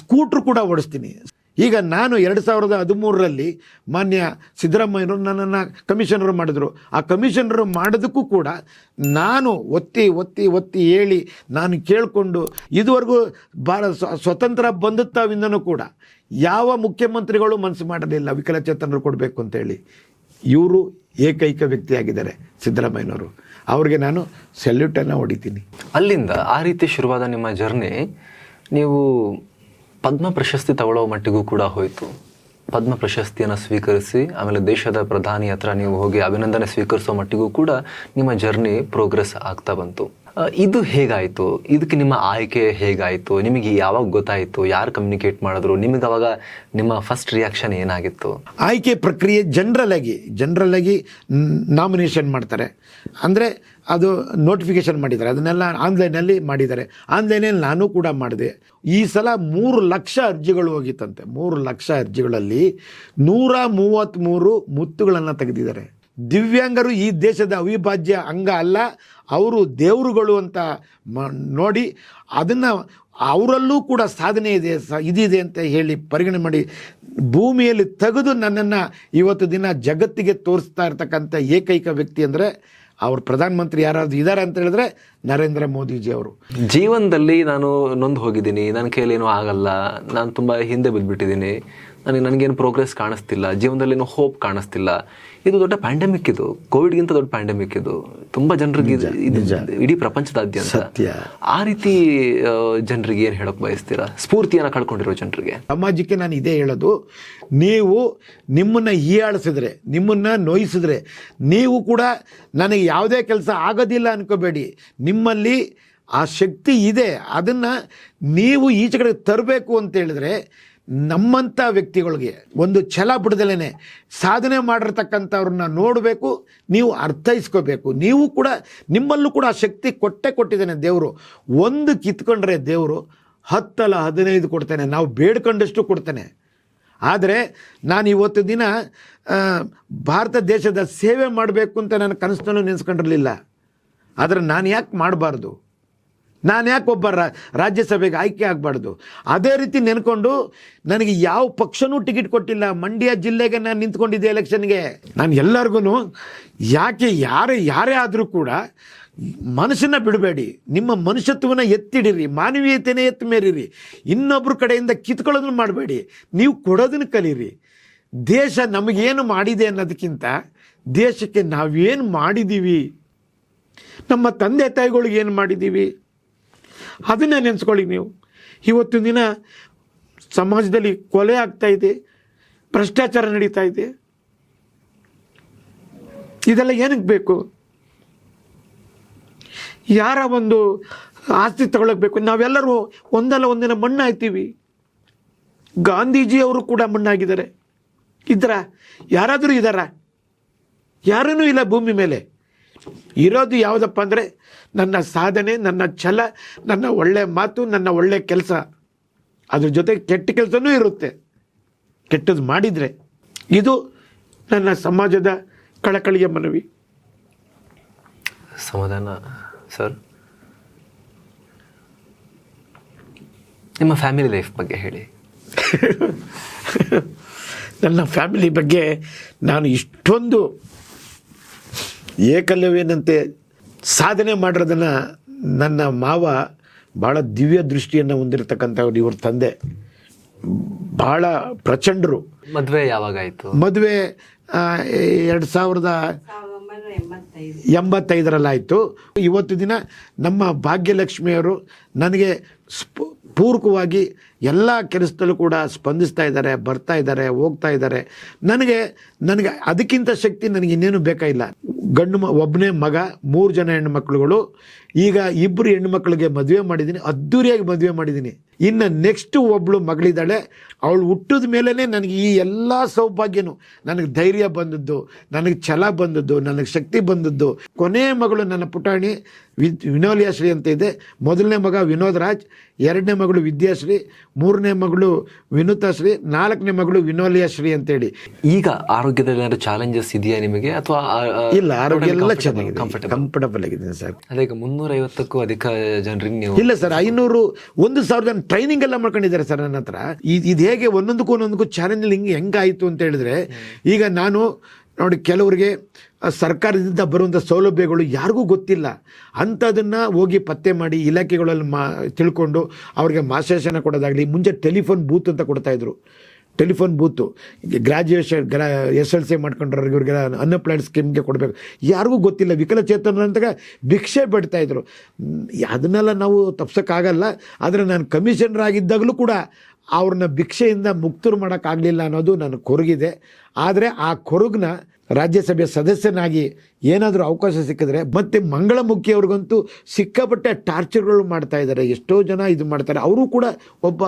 ಸ್ಕೂಟ್ರ್ ಕೂಡ ಓಡಿಸ್ತೀನಿ. ಈಗ ನಾನು ಎರಡು ಸಾವಿರದ ಹದಿಮೂರರಲ್ಲಿ ಮಾನ್ಯ ಸಿದ್ದರಾಮಯ್ಯನವರು ನನ್ನನ್ನು ಕಮಿಷನರ್ ಮಾಡಿದ್ರು. ಆ ಕಮಿಷನರ್ ಮಾಡೋದಕ್ಕೂ ಕೂಡ ನಾನು ಒತ್ತಿ ಒತ್ತಿ ಒತ್ತಿ ಹೇಳಿ ನಾನು ಕೇಳಿಕೊಂಡು ಇದುವರೆಗೂ ಸ್ವ- ಸ್ವತಂತ್ರ ಬಂದುತ್ತಾವಿಂದನೂ ಕೂಡ ಯಾವ ಮುಖ್ಯಮಂತ್ರಿಗಳು ಮನಸ್ಸು ಮಾಡಲಿಲ್ಲ ವಿಕಲಚೇತನರು ಕೊಡಬೇಕು ಅಂತೇಳಿ ಇವರು ಏಕೈಕ ವ್ಯಕ್ತಿಯಾಗಿದ್ದಾರೆ ಸಿದ್ದರಾಮಯ್ಯನವರು. ಅವ್ರಿಗೆ ನಾನು ಸೆಲ್ಯೂಟನ್ನು ಹೊಡಿತೀನಿ. ಅಲ್ಲಿಂದ ಆ ರೀತಿ ಶುರುವಾದ ನಿಮ್ಮ ಜರ್ನಿ ನೀವು ಪದ್ಮ ಪ್ರಶಸ್ತಿ ತಗೊಳ್ಳೋ ಮಟ್ಟಿಗೂ ಕೂಡ ಹೋಯಿತು. ಪದ್ಮ ಪ್ರಶಸ್ತಿಯನ್ನು ಸ್ವೀಕರಿಸಿ, ಆಮೇಲೆ ದೇಶದ ಪ್ರಧಾನಿ ಹತ್ರ ನೀವು ಹೋಗಿ ಅಭಿನಂದನೆ ಸ್ವೀಕರಿಸೋ ಮಟ್ಟಿಗೂ ಕೂಡ ನಿಮ್ಮ ಜರ್ನಿ ಪ್ರೋಗ್ರೆಸ್ ಆಗ್ತಾ ಬಂತು. ಇದು ಹೇಗಾಯಿತು? ಇದಕ್ಕೆ ನಿಮ್ಮ ಆಯ್ಕೆ ಹೇಗಾಯಿತು? ನಿಮಗೆ ಯಾವಾಗ ಗೊತ್ತಾಯಿತು? ಯಾರು ಕಮ್ಯುನಿಕೇಟ್ ಮಾಡಿದ್ರು? ನಿಮಗೆ ಅವಾಗ ನಿಮ್ಮ ಫಸ್ಟ್ ರಿಯಾಕ್ಷನ್ ಏನಾಗಿತ್ತು? ಆಯ್ಕೆ ಪ್ರಕ್ರಿಯೆ ಜನರಲ್ ಆಗಿ ಜನರಲ್ ಆಗಿ ನಾಮಿನೇಷನ್ ಮಾಡ್ತಾರೆ. ಅಂದರೆ ಅದು ನೋಟಿಫಿಕೇಶನ್ ಮಾಡಿದ್ದಾರೆ. ಅದನ್ನೆಲ್ಲ ಆನ್ಲೈನಲ್ಲಿ ಮಾಡಿದ್ದಾರೆ. ಆನ್ಲೈನಲ್ಲಿ ನಾನು ಕೂಡ ಮಾಡಿದೆ. ಈ ಸಲ ಮೂರು ಲಕ್ಷ ಅರ್ಜಿಗಳು ಹೋಗಿತ್ತಂತೆ. ಮೂರು ಲಕ್ಷ ಅರ್ಜಿಗಳಲ್ಲಿ ನೂರ ಮೂವತ್ತ್ಮೂರು ಮುತ್ತುಗಳನ್ನು ತೆಗೆದಿದ್ದಾರೆ. ದಿವ್ಯಾಂಗರು ಈ ದೇಶದ ಅವಿಭಾಜ್ಯ ಅಂಗ ಅಲ್ಲ, ಅವರು ದೇವರುಗಳು ಅಂತ ನೋಡಿ ಅದನ್ನು ಅವರಲ್ಲೂ ಕೂಡ ಸಾಧನೆ ಇದೆ, ಸ, ಇದಿದೆ ಅಂತ ಹೇಳಿ ಪರಿಗಣನೆ ಮಾಡಿ ಭೂಮಿಯಲ್ಲಿ ತೆಗೆದು ನನ್ನನ್ನು ಇವತ್ತು ದಿನ ಜಗತ್ತಿಗೆ ತೋರಿಸ್ತಾ ಇರ್ತಕ್ಕಂಥ ಏಕೈಕ ವ್ಯಕ್ತಿ ಅಂದರೆ ಅವ್ರ ಪ್ರಧಾನಮಂತ್ರಿ ಯಾರಾದ್ರು ಇದ್ದಾರೆ ಅಂತ ಹೇಳಿದ್ರೆ ನರೇಂದ್ರ ಮೋದಿಜಿ ಅವರು. ಜೀವನದಲ್ಲಿ ನಾನು ನೊಂದು ಹೋಗಿದ್ದೀನಿ ನನ್ನ ಕೈಯಲ್ಲಿ ಏನೂ ಆಗಲ್ಲ ನಾನು ತುಂಬ ಹಿಂದೆ ಬಿದ್ದುಬಿಟ್ಟಿದ್ದೀನಿ ನನಗೆ ನನಗೇನು ಪ್ರೋಗ್ರೆಸ್ ಕಾಣಿಸ್ತಿಲ್ಲ ಜೀವನದಲ್ಲಿ ಏನೂ ಹೋಪ್ ಕಾಣಿಸ್ತಿಲ್ಲ. ಇದು ದೊಡ್ಡ ಪ್ಯಾಂಡಮಿಕ್ ಇದು. ಕೋವಿಡ್ಗಿಂತ ದೊಡ್ಡ ಪ್ಯಾಂಡಮಿಕ್ ಇದು. ತುಂಬ ಜನರಿಗೆ ಇಡೀ ಪ್ರಪಂಚದಾದ್ಯಂತ. ಸತ್ಯ. ಆ ರೀತಿ ಜನರಿಗೆ ಏನು ಹೇಳೋಕೆ ಬಯಸ್ತೀರಾ? ಸ್ಫೂರ್ತಿಯನ್ನು ಕಳ್ಕೊಂಡಿರೋ ಜನರಿಗೆ. ಸಮಾಜಕ್ಕೆ ನಾನು ಇದೇ ಹೇಳೋದು ನೀವು ನಿಮ್ಮನ್ನು ಹೀಯಾಳಿಸಿದ್ರೆ ನಿಮ್ಮನ್ನು ನೋಯಿಸಿದ್ರೆ ನೀವು ಕೂಡ ನನಗೆ ಯಾವುದೇ ಕೆಲಸ ಆಗೋದಿಲ್ಲ ಅನ್ಕೋಬೇಡಿ. ನಿಮ್ಮಲ್ಲಿ ಆ ಶಕ್ತಿ ಇದೆ, ಅದನ್ನು ನೀವು ಈಚೆ ಕಡೆ ತರಬೇಕು ಅಂತೇಳಿದ್ರೆ ನಮ್ಮಂಥ ವ್ಯಕ್ತಿಗಳಿಗೆ ಒಂದು ಛಲ ಬಿಡದಲೇ ಸಾಧನೆ ಮಾಡಿರ್ತಕ್ಕಂಥವ್ರನ್ನ ನೋಡಬೇಕು, ನೀವು ಅರ್ಥೈಸ್ಕೋಬೇಕು. ನೀವು ಕೂಡ, ನಿಮ್ಮಲ್ಲೂ ಕೂಡ ಆ ಶಕ್ತಿ ಕೊಟ್ಟೆ ಕೊಟ್ಟಿದ್ದಾನೆ ದೇವರು. ಒಂದು ಕಿತ್ಕೊಂಡ್ರೆ ದೇವರು ಹತ್ತಲ್ಲ ಹದಿನೈದು ಕೊಡ್ತಾನೆ, ನಾವು ಬೇಡ್ಕೊಂಡಷ್ಟು ಕೊಡ್ತಾನೆ. ಆದರೆ ನಾನು ಇವತ್ತು ದಿನ ಭಾರತ ದೇಶದ ಸೇವೆ ಮಾಡಬೇಕು ಅಂತ ನಾನು ಕನಸನ್ನು ನೆನೆಸ್ಕೊಂಡಿರಲಿಲ್ಲ. ಆದರೆ ನಾನು ಯಾಕೆ ಮಾಡಬಾರ್ದು? ನಾನು ಯಾಕೆ ಒಬ್ಬ ರಾಜ್ಯಸಭೆಗೆ ಆಯ್ಕೆ ಆಗಬಾರ್ದು? ಅದೇ ರೀತಿ ನೆನ್ಕೊಂಡು ನನಗೆ ಯಾವ ಪಕ್ಷನೂ ಟಿಕೆಟ್ ಕೊಟ್ಟಿಲ್ಲ. ಮಂಡ್ಯ ಜಿಲ್ಲೆಗೆ ನಾನು ನಿಂತ್ಕೊಂಡಿದ್ದೆ ಎಲೆಕ್ಷನ್ಗೆ. ನಾನು ಎಲ್ಲರಿಗೂ ಯಾಕೆ ಯಾರೇ ಯಾರೇ ಆದರೂ ಕೂಡ ಮನಸ್ಸನ್ನು ಬಿಡಬೇಡಿ. ನಿಮ್ಮ ಮನುಷ್ಯತ್ವನ ಎತ್ತಿಡಿರಿ. ಮಾನವೀಯತೆನೇ ಎತ್ತಿ ಮೇರಿರಿ. ಇನ್ನೊಬ್ಬರ ಕಡೆಯಿಂದ ಕಿತ್ಕೊಳ್ಳೋದನ್ನು ಮಾಡಬೇಡಿ. ನೀವು ಕೊಡೋದನ್ನು ಕಲೀರಿ. ದೇಶ ನಮಗೇನು ಮಾಡಿದೆ ಅನ್ನೋದಕ್ಕಿಂತ ದೇಶಕ್ಕೆ ನಾವೇನು ಮಾಡಿದ್ದೀವಿ ನಮ್ಮ ತಂದೆ ತಾಯಿಗಳಿಗೆ ಏನು ಮಾಡಿದ್ದೀವಿ? ಅದನ್ನೇ ನೆನೆಸ್ಕೊಳ್ಳಿ ನೀವು. ಇವತ್ತು ದಿನ ಸಮಾಜದಲ್ಲಿ ಕೊಲೆ ಆಗ್ತಾ ಇದೆ, ಭ್ರಷ್ಟಾಚಾರ ನಡೀತಾ ಇದೆ. ಇದೆಲ್ಲ ಏನಕ್ಕೆ ಬೇಕು? ಯಾರ ಒಂದು ಆಸ್ತಿ ತಗೊಳಕ್ ಬೇಕು? ನಾವೆಲ್ಲರೂ ಒಂದಲ್ಲ ಒಂದಿನ ಮಣ್ಣಾಗ್ತೀವಿ ಗಾಂಧೀಜಿಯವರು ಕೂಡ ಮಣ್ಣಾಗಿದ್ದಾರೆ. ಇದ್ರ ಯಾರಾದರೂ ಇದ್ದಾರ ಯಾರೂ ಇಲ್ಲ ಭೂಮಿ ಮೇಲೆ. ಇರೋದು ಯಾವುದಪ್ಪ ಅಂದರೆ ನನ್ನ ಸಾಧನೆ ನನ್ನ ಛಲ ನನ್ನ ಒಳ್ಳೆ ಮಾತು ನನ್ನ ಒಳ್ಳೆ ಕೆಲಸ. ಅದ್ರ ಜೊತೆ ಕೆಟ್ಟ ಕೆಲಸನೂ ಇರುತ್ತೆ. ಕೆಟ್ಟದ್ದು ಮಾಡಿದರೆ ಇದು ನನ್ನ ಸಮಾಜದ ಕಳಕಳಿಯ ಮನವಿ. ಸಮಾಧಾನ ಸರ್. ನಿಮ್ಮ ಫ್ಯಾಮಿಲಿ ಲೈಫ್ ಬಗ್ಗೆ ಹೇಳಿ. (laughs) ನನ್ನ ಫ್ಯಾಮಿಲಿ ಬಗ್ಗೆ ನಾನು ಇಷ್ಟೊಂದು ಏಕಲವ್ಯನಂತೆ ಸಾಧನೆ ಮಾಡಿರೋದನ್ನು ನನ್ನ ಮಾವ ಭಾಳ ದಿವ್ಯ ದೃಷ್ಟಿಯನ್ನು ಹೊಂದಿರತಕ್ಕಂಥವ್ರು ಇವ್ರ ತಂದೆ. ಭಾಳ ಪ್ರಚಂಡರು. ಮದುವೆ ಯಾವಾಗ ಆಯಿತು? ಮದುವೆ ಎರಡು ಸಾವಿರದ ಎಂಬತ್ತೈದರಲ್ಲಾಯಿತು. ಇವತ್ತು ದಿನ ನಮ್ಮ ಭಾಗ್ಯಲಕ್ಷ್ಮಿಯವರು ನನಗೆ ಸ್ಪೂರ್ಕವಾಗಿ ಎಲ್ಲ ಕೆಲಸದಲ್ಲೂ ಕೂಡ ಸ್ಪಂದಿಸ್ತಾ ಇದ್ದಾರೆ, ಬರ್ತಾ ಇದ್ದಾರೆ, ಹೋಗ್ತಾ ಇದ್ದಾರೆ. ನನಗೆ ನನಗೆ ಅದಕ್ಕಿಂತ ಶಕ್ತಿ ನನಗೆ ಇನ್ನೇನು ಬೇಕಾಗಿಲ್ಲ ಗಂಡು ಮ ಒಬ್ಬನೇ ಮಗ, ಮೂರು ಜನ ಹೆಣ್ಣು ಈಗ ಇಬ್ಬರು ಹೆಣ್ಣು ಮಕ್ಕಳಿಗೆ ಮದುವೆ ಮಾಡಿದ್ದೀನಿ, ಅದ್ದೂರಿಯಾಗಿ ಮದುವೆ ಮಾಡಿದ್ದೀನಿ. ಇನ್ನು ನೆಕ್ಸ್ಟ್ ಒಬ್ಬಳು ಮಗಳಿದ್ದಾಳೆ, ಅವಳು ಹುಟ್ಟಿದ ಮೇಲೇ ನನಗೆ ಈ ಎಲ್ಲ ಸೌಭಾಗ್ಯನೂ. ನನಗೆ ಧೈರ್ಯ ಬಂದದ್ದು, ನನಗೆ ಛಲ ಬಂದದ್ದು, ನನಗೆ ಶಕ್ತಿ ಬಂದದ್ದು. ಕೊನೆಯ ಮಗಳು ನನ್ನ ಪುಟಾಣಿ ವಿ ವಿನೋಲಿಯಾಶ್ರೀ ಅಂತ ಇದೆ. ಮೊದಲನೇ ಮಗ ವಿನೋದ್ ರಾಜ್ ಎರಡನೇ ಮಗಳು ವಿದ್ಯಾಶ್ರೀ ಮೂರನೇ ಮಗಳು ವಿನುತಾಶ್ರೀ ನಾಲ್ಕನೇ ಮಗಳು ವಿನೋಲಿಯಾಶ್ರೀ ಅಂತೇಳಿ. ಈಗ ಆರೋಗ್ಯದಲ್ಲಿ ಏನಾದ್ರು ಚಾಲೆಂಜಸ್ ಇದೆಯಾ ನಿಮಗೆ? ಅಥವಾ ಇಲ್ಲ ಆರೋಗ್ಯ ಎಲ್ಲ ಚೆನ್ನಾಗಿದೆ. ಕಂಫರ್ಟಬಲ್ ಕಂಫರ್ಟಬಲ್ ಆಗಿದ್ದೀನಿ ಸರ್. ಅದೇ ಈಗ ಮುನ್ನೂರೈವತ್ತಕ್ಕೂ ಅಧಿಕ ಜನರಿಗೆ ನೀವು ಇಲ್ಲ ಸರ್ ಐನೂರು ಒಂದು ಸಾವಿರದ ಟ್ರೈನಿಂಗ್ ಎಲ್ಲ ಮಾಡ್ಕೊಂಡಿದ್ದಾರೆ ಸರ್ ನನ್ನ ಹತ್ರ. ಇದು ಇದು ಹೇಗೆ ಒಂದೊಂದಕ್ಕೂ ಒಂದೊಂದಕ್ಕೂ ಚಾಲೆಂಜ್ ಹಿಂಗೆ ಹೆಂಗಾಯಿತು ಅಂತ ಹೇಳಿದ್ರೆ ಈಗ ನಾನು ನೋಡಿ ಕೆಲವರಿಗೆ ಸರ್ಕಾರದಿಂದ ಬರುವಂಥ ಸೌಲಭ್ಯಗಳು ಯಾರಿಗೂ ಗೊತ್ತಿಲ್ಲ. ಅಂಥದನ್ನು ಹೋಗಿ ಪತ್ತೆ ಮಾಡಿ ಇಲಾಖೆಗಳಲ್ಲಿ ಮಾ, ತಿಳ್ಕೊಂಡು ಅವ್ರಿಗೆ ಮಾಸಾಶನ ಕೊಡೋದಾಗಲಿ, ಮುಂಚೆ ಟೆಲಿಫೋನ್ ಬೂತ್ ಅಂತ ಕೊಡ್ತಾಯಿದ್ರು ಟೆಲಿಫೋನ್ ಬೂತು. ಗ್ರಾಜ್ಯುಯೇಷನ್ ಗ್ರಾ, ಎಸ್ ಎಲ್ ಸಿ ಮಾಡ್ಕೊಂಡ್ರವ್ರಿಗೆ ಇವ್ರಿಗೆ ಅನ್ಎಂಪ್ಲಾಯ್ಡ್ ಸ್ಕೀಮ್ಗೆ ಕೊಡಬೇಕು. ಯಾರಿಗೂ ಗೊತ್ತಿಲ್ಲ. ವಿಕಲಚೇತನಂತಾಗ ಭಿಕ್ಷೆ ಬಿಡ್ತಾಯಿದ್ರು ಅದನ್ನೆಲ್ಲ ನಾವು ತಪ್ಸೋಕ್ಕಾಗಲ್ಲ. ಆದರೆ ನಾನು ಕಮಿಷನರ್ ಆಗಿದ್ದಾಗಲೂ ಕೂಡ ಅವ್ರನ್ನ ಭಿಕ್ಷೆಯಿಂದ ಮುಕ್ತರು ಮಾಡೋಕ್ಕಾಗಲಿಲ್ಲ ಅನ್ನೋದು ನನ್ನ ಕೊರಗಿದೆ. ಆದರೆ ಆ ಕೊರಗನ್ನ ರಾಜ್ಯಸಭೆ ಸದಸ್ಯನಾಗಿ ಏನಾದರೂ ಅವಕಾಶ ಸಿಕ್ಕಿದ್ರೆ ಮತ್ತೆ ಮಂಗಳಮುಖಿಯವ್ರಿಗಂತೂ ಸಿಕ್ಕಾಪಟ್ಟೆ ಟಾರ್ಚರ್ಗಳು ಮಾಡ್ತಾ ಇದ್ದಾರೆ. ಎಷ್ಟೋ ಜನ ಇದು ಮಾಡ್ತಾರೆ. ಅವರು ಕೂಡ ಒಬ್ಬ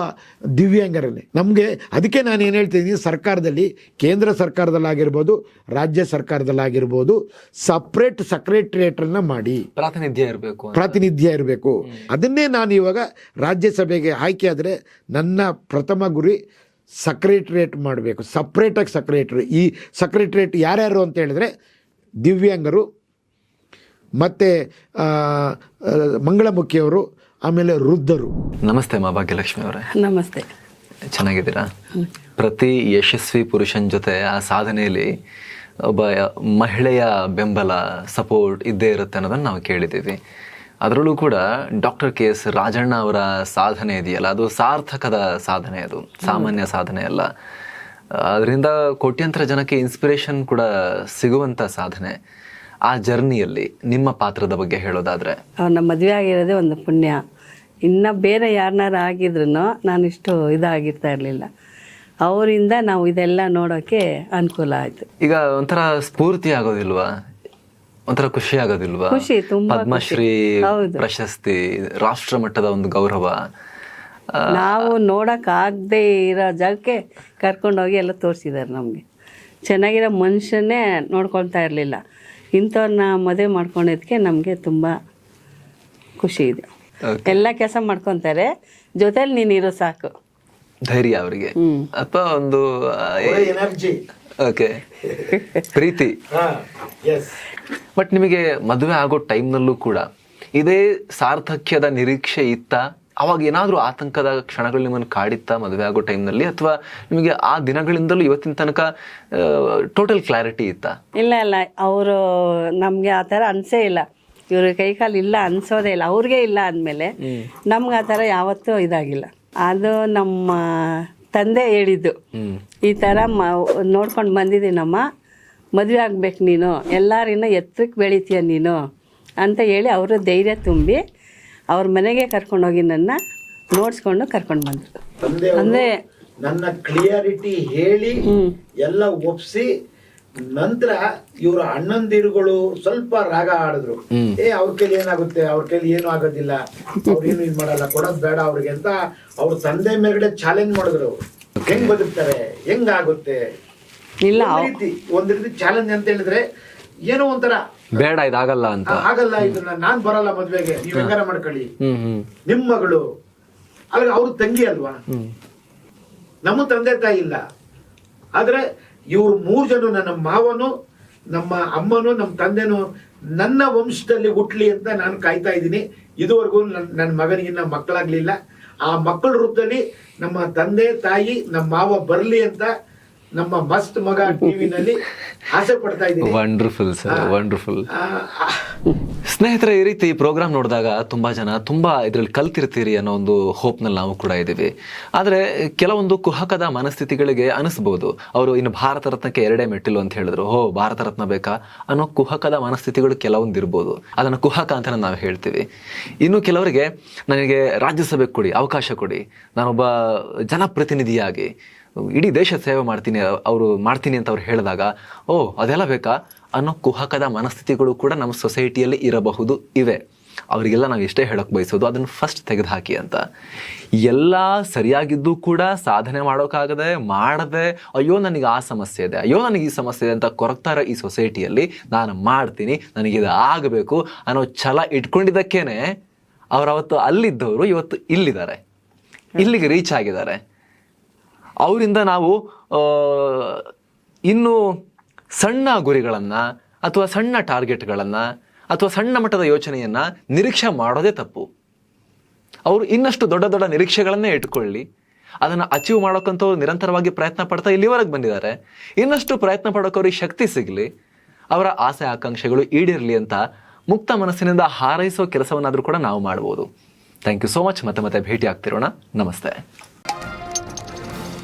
ದಿವ್ಯಾಂಗರನ್ನೇ ನಮಗೆ ಅದಕ್ಕೆ ನಾನು ಏನು ಹೇಳ್ತಿದ್ದೀನಿ ಸರ್ಕಾರದಲ್ಲಿ ಕೇಂದ್ರ ಸರ್ಕಾರದಲ್ಲಾಗಿರ್ಬೋದು ರಾಜ್ಯ ಸರ್ಕಾರದಲ್ಲಾಗಿರ್ಬೋದು ಸಪ್ರೇಟ್ ಸಕ್ರೆಟ್ರಿಯೇಟ್ರನ್ನ ಮಾಡಿ. ಪ್ರಾತಿನಿಧ್ಯ ಇರಬೇಕು ಪ್ರಾತಿನಿಧ್ಯ ಇರಬೇಕು. ಅದನ್ನೇ ನಾನು ಇವಾಗ ರಾಜ್ಯಸಭೆಗೆ ಆಯ್ಕೆ ಆದರೆ ನನ್ನ ಪ್ರಥಮ ಗುರಿ ಸಕ್ರೆಟ್ರಿಯೇಟ್ ಮಾಡಬೇಕು. ಸಪ್ರೇಟಾಗಿ ಸಕ್ರೆಟ್ರಿ ಈ ಸಕ್ರೇಟ್ರೇಟ್ ಯಾರ್ಯಾರು ಅಂತ ಹೇಳಿದ್ರೆ ದಿವ್ಯಾಂಗರು ಮತ್ತು ಮಂಗಳಮುಖಿಯವರು ಆಮೇಲೆ ವೃದ್ಧರು. ನಮಸ್ತೆ ಮಾ ಭಾಗ್ಯಲಕ್ಷ್ಮಿ ಅವರೇ. ನಮಸ್ತೆ. ಚೆನ್ನಾಗಿದ್ದೀರಾ? ಪ್ರತಿ ಯಶಸ್ವಿ ಪುರುಷನ ಜೊತೆ ಆ ಸಾಧನೆಯಲ್ಲಿ ಒಬ್ಬ ಮಹಿಳೆಯ ಬೆಂಬಲ ಸಪೋರ್ಟ್ ಇದ್ದೇ ಇರುತ್ತೆ ಅನ್ನೋದನ್ನು ನಾವು ಕೇಳಿದ್ದೀವಿ. ಅದರಲ್ಲೂ ಕೂಡ ಡಾಕ್ಟರ್ ಕೆ ಎಸ್ ರಾಜಣ್ಣ ಅವರ ಸಾಧನೆ ಇದೆಯಲ್ಲ ಅದು ಸಾರ್ಥಕದ ಸಾಧನೆ ಅದು ಸಾಮಾನ್ಯ ಸಾಧನೆ ಅಲ್ಲ. ಅದರಿಂದ ಕೋಟ್ಯಂತರ ಜನಕ್ಕೆ ಇನ್ಸ್ಪಿರೇಷನ್ ಕೂಡ ಸಿಗುವಂಥ ಸಾಧನೆ ಆ ಜರ್ನಿಯಲ್ಲಿ ನಿಮ್ಮ ಪಾತ್ರದ ಬಗ್ಗೆ ಹೇಳೋದಾದ್ರೆ. ನಮ್ಮ ಮದುವೆ ಆಗಿರೋದೇ ಒಂದು ಪುಣ್ಯ. ಇನ್ನು ಬೇರೆ ಯಾರನ್ನಾರು ಆಗಿದ್ರು ನಾನು ಇಷ್ಟು ಇದಾಗಿರ್ತಾ ಇರಲಿಲ್ಲ. ಅವರಿಂದ ನಾವು ಇದೆಲ್ಲ ನೋಡೋಕ್ಕೆ ಅನುಕೂಲ ಆಯಿತು. ಈಗ ಒಂಥರ ಸ್ಫೂರ್ತಿ ಆಗೋದಿಲ್ವಾ? ಒಂಥರ ಖುಷಿ ಆಗೋದಿಲ್ವಾ? ಖುಷಿ, ತುಂಬಾ. ಪದ್ಮಶ್ರೀ ಹೌದು. ಪ್ರಶಸ್ತಿ ರಾಷ್ಟ್ರ ಮಟ್ಟದ ಒಂದು ಗೌರವ. ನಾವು ನೋಡಕ್ ಆಗದೇ ಇರೋ ಜಾಗಕ್ಕೆ ಕರ್ಕೊಂಡೋಗಿ ಎಲ್ಲ ತೋರಿಸಿದ್ದಾರೆ ನಮಗೆ. ಚೆನ್ನಾಗಿರೋ ಮನುಷ್ಯನೇ ನೋಡ್ಕೊಳ್ತಾ ಇರಲಿಲ್ಲ. ಇಂಥವ್ರನ್ನ ಮದುವೆ ಮಾಡ್ಕೊಂಡಿದ್ದಕ್ಕೆ ನಮಗೆ ತುಂಬ ಖುಷಿ ಇದೆ. ಎಲ್ಲ ಕೆಲಸ ಮಾಡ್ಕೊತಾರೆ. ಜೊತೆಲಿ ನೀನಿರೋ ಸಾಕು. ಧೈರ್ಯ ಅವರಿಗೆ. ಹ್ಮ್. ಅಥವಾ ಒಂದು ಎನರ್ಜಿ ಓಕೆ ಪ್ರೀತಿ. ಬಟ್ ನಿಮಗೆ ಮದುವೆ ಆಗೋ ಟೈಮ್ನಲ್ಲೂ ಕೂಡ ಇದೇ ಸಾರ್ಥಕ್ಯದ ನಿರೀಕ್ಷೆ ಇತ್ತ ಅವಾಗ ಏನಾದರೂ ಆತಂಕದ ಕ್ಷಣಗಳು ನಿಮ್ಮನ್ನು ಕಾಡಿತ್ತಾ ಮದುವೆ ಆಗೋ ಟೈಮ್ನಲ್ಲಿ ಅಥವಾ ನಿಮಗೆ ಆ ದಿನಗಳಿಂದಲೂ ಇವತ್ತಿನ ತನಕ ಟೋಟಲ್ ಕ್ಲಾರಿಟಿ ಇತ್ತಾ? ಇಲ್ಲ ಇಲ್ಲ. ಅವರು ನಮಗೆ ಆ ಥರ ಅನಿಸೇ ಇಲ್ಲ. ಇವ್ರ ಕೈ ಕಾಲು ಇಲ್ಲ ಅನ್ಸೋದೇ ಇಲ್ಲ. ಅವ್ರಿಗೆ ಇಲ್ಲ ಅಂದಮೇಲೆ ನಮ್ಗೆ ಆ ಥರ ಯಾವತ್ತೂ ಇದಾಗಿಲ್ಲ. ಅದು ನಮ್ಮ ತಂದೆ ಹೇಳಿದ್ದು. ಈ ಥರ ಮ ನೋಡ್ಕೊಂಡು ಬಂದಿದ್ದೀನಮ್ಮ. ಮದುವೆ ಆಗ್ಬೇಕು ನೀನು. ಎಲ್ಲರಿನ್ನ ಎತ್ರಕ್ಕೆ ಬೆಳಿತೀಯ ನೀನು ಅಂತ ಹೇಳಿ ಅವರು ಧೈರ್ಯ ತುಂಬಿ ಅವ್ರ ಮನೆಗೆ ಕರ್ಕೊಂಡೋಗಿ ನನ್ನ ನೋಡ್ಸ್ಕೊಂಡು ಕರ್ಕೊಂಡು ಬಂದರು. ಅಂದರೆ ನನ್ನ ಕ್ಲಿಯರಿಟಿ ಹೇಳಿ ಎಲ್ಲ ಒಪ್ಸಿ ನಂತರ ಇವ್ರ ಅಣ್ಣಂದಿರುಗಳು ಸ್ವಲ್ಪ ರಾಗ ಆಡಿದ್ರು ಏ ಅವ್ರ ಕೈಲಿ ಏನಾಗುತ್ತೆ? ಅವ್ರ ಕೈಲಿ ಏನು ಆಗೋದಿಲ್ಲ. ಅವ್ರೇನು ಇದು ಮಾಡಲ್ಲ. ಕೊಡೋದ್ ಬೇಡ ಅವ್ರಿಗೆ ಅಂತ ಅವ್ರ ತಂದೆ ಮೇಲ್ಗಡೆ ಚಾಲೆಂಜ್ ಮಾಡಿದ್ರು. ಹೆಂಗ್ ಬದುಕ್ತಾರೆ? ಹೆಂಗ್ ಆಗುತ್ತೆ? ಇಲ್ಲ ಒಂದ್ ರೀತಿ ಒಂದ್ ರೀತಿ ಚಾಲೆಂಜ್ ಅಂತ ಹೇಳಿದ್ರೆ ಏನೋ ಒಂಥರ ಬೇಡ ಇದಾಗಲ್ಲ ಅಂತ. ಆಗಲ್ಲ ಇದನ್ನ ನಾನ್ ಬರಲ್ಲ ಮದ್ವೆಗೆ. ನೀವ್ ಹೆಂಗಾರ ಮಾಡ್ಕೊಳ್ಳಿ. ನಿಮ್ ಮಗಳು ಅಲ್ಲ ಅವ್ರ ತಂಗಿ ಅಲ್ವಾ? ನಮ್ಮ ತಂದೆ ತಾಯಿ ಇಲ್ಲ. ಆದ್ರೆ ಇವ್ರು ಮೂರು ಜನ ನನ್ನ ಮಾವನು ನಮ್ಮ ಅಮ್ಮನು ನಮ್ಮ ತಂದೆನು ನನ್ನ ವಂಶದಲ್ಲಿ ಹುಟ್ಲಿ ಅಂತ ನಾನು ಕಾಯ್ತಾ ಇದ್ದೀನಿ. ಇದುವರೆಗೂ ನನ್ನ ನನ್ನ ಮಗನಿಗಿನ್ನ ಮಕ್ಕಳಾಗ್ಲಿಲ್ಲ. ಆ ಮಕ್ಕಳ ರೂಪದಲ್ಲಿ ನಮ್ಮ ತಂದೆ ತಾಯಿ ನಮ್ಮ ಮಾವ ಬರಲಿ ಅಂತ ನಮ್ಮ ಮಸ್ತ್ ಮಗ ಟಿವಿನಲ್ಲಿ ಆಸೆ ಪಡ್ತಾ ಇದ್ದೀನಿ. ವಂಡರ್ಫುಲ್ ಸರ್ ವಂಡರ್ಫುಲ್ ಸ್ನೇಹಿತರೆ, ಈ ರೀತಿ ಪ್ರೋಗ್ರಾಮ್ ನೋಡಿದಾಗ ತುಂಬ ಜನ ತುಂಬ ಇದರಲ್ಲಿ ಕಲ್ತಿರ್ತೀರಿ ಅನ್ನೋ ಒಂದು ಹೋಪ್ನಲ್ಲಿ ನಾವು ಕೂಡ ಇದ್ದೀವಿ. ಆದರೆ ಕೆಲವೊಂದು ಕುಹಕದ ಮನಸ್ಥಿತಿಗಳಿಗೆ ಅನಿಸ್ಬೋದು. ಅವರು ಇನ್ನು ಭಾರತ ರತ್ನಕ್ಕೆ ಎರಡೇ ಮೆಟ್ಟಿಲು ಅಂತ ಹೇಳಿದ್ರು. ಹೋ ಭಾರತ ರತ್ನ ಬೇಕಾ? ಅನ್ನೋ ಕುಹಕದ ಮನಸ್ಥಿತಿಗಳು ಕೆಲವೊಂದು ಇರ್ಬೋದು ಅದನ್ನು ಕುಹಕ ಅಂತ ನಾವು ಹೇಳ್ತೀವಿ. ಇನ್ನು ಕೆಲವರಿಗೆ ನನಗೆ ರಾಜ್ಯಸಭೆ ಕೊಡಿ, ಅವಕಾಶ ಕೊಡಿ. ನಾನೊಬ್ಬ ಜನಪ್ರತಿನಿಧಿಯಾಗಿ, ಇಡೀ ದೇಶ ಸೇವೆ ಮಾಡ್ತೀನಿ, ಅವರು ಮಾಡ್ತೀನಿ ಅಂತ ಅವ್ರು ಹೇಳಿದಾಗ ಓ ಅದೆಲ್ಲ ಬೇಕಾ? ಅನ್ನೋ ಕುಹಕದ ಮನಸ್ಥಿತಿಗಳು ಕೂಡ ನಮ್ಮ ಸೊಸೈಟಿಯಲ್ಲಿ ಇರಬಹುದು, ಇವೆ. ಅವರಿಗೆಲ್ಲ ನಾವು ಎಷ್ಟೇ ಹೇಳಕ್ಕೆ ಬಯಸೋದು ಅದನ್ನು ಫಸ್ಟ್ ತೆಗೆದುಹಾಕಿ ಅಂತ. ಎಲ್ಲ ಸರಿಯಾಗಿದ್ದು ಕೂಡ ಸಾಧನೆ ಮಾಡೋಕ್ಕಾಗದೆ ಮಾಡದೆ, ಅಯ್ಯೋ ನನಗೆ ಆ ಸಮಸ್ಯೆ ಇದೆ, ಅಯ್ಯೋ ನನಗೆ ಈ ಸಮಸ್ಯೆ ಇದೆ ಅಂತ ಕೊರಗ್ತಾರ ಈ ಸೊಸೈಟಿಯಲ್ಲಿ, ನಾನು ಮಾಡ್ತೀನಿ, ನನಗೆ ಇದು ಆಗಬೇಕು ಅನ್ನೋ ಛಲ ಇಟ್ಕೊಂಡಿದ್ದಕ್ಕೇನೆ ಅವರವತ್ತು ಅಲ್ಲಿದ್ದವರು ಇವತ್ತು ಇಲ್ಲಿದ್ದಾರೆ. ಇಲ್ಲಿಗೆ ರೀಚ್ ಆಗಿದ್ದಾರೆ. ಅವರಿಂದ ನಾವು ಇನ್ನು ಸಣ್ಣ ಗುರಿಗಳನ್ನು ಅಥವಾ ಸಣ್ಣ ಟಾರ್ಗೆಟ್ಗಳನ್ನು ಅಥವಾ ಸಣ್ಣ ಮಟ್ಟದ ಯೋಚನೆಯನ್ನು ನಿರೀಕ್ಷೆ ಮಾಡೋದೇ ತಪ್ಪು. ಅವರು ಇನ್ನಷ್ಟು ದೊಡ್ಡ ದೊಡ್ಡ ನಿರೀಕ್ಷೆಗಳನ್ನೇ ಇಟ್ಕೊಳ್ಳಿ. ಅದನ್ನು ಅಚೀವ್ ಮಾಡೋಕ್ಕಂತೂ ನಿರಂತರವಾಗಿ ಪ್ರಯತ್ನ ಪಡ್ತಾ ಇಲ್ಲಿವರೆಗೆ ಬಂದಿದ್ದಾರೆ. ಇನ್ನಷ್ಟು ಪ್ರಯತ್ನ ಪಡೋಕ್ಕವ್ರಿಗೆ ಶಕ್ತಿ ಸಿಗಲಿ, ಅವರ ಆಸೆ ಆಕಾಂಕ್ಷೆಗಳು ಈಡೇರಲಿ ಅಂತ ಮುಕ್ತ ಮನಸ್ಸಿನಿಂದ ಹಾರೈಸೋ ಕೆಲಸವನ್ನಾದರೂ ಕೂಡ ನಾವು ಮಾಡ್ಬೋದು. ಥ್ಯಾಂಕ್ ಯು ಸೋ ಮಚ್ ಮತ್ತೆ ಮತ್ತೆ ಭೇಟಿ ಆಗ್ತಿರೋಣ ನಮಸ್ತೆ.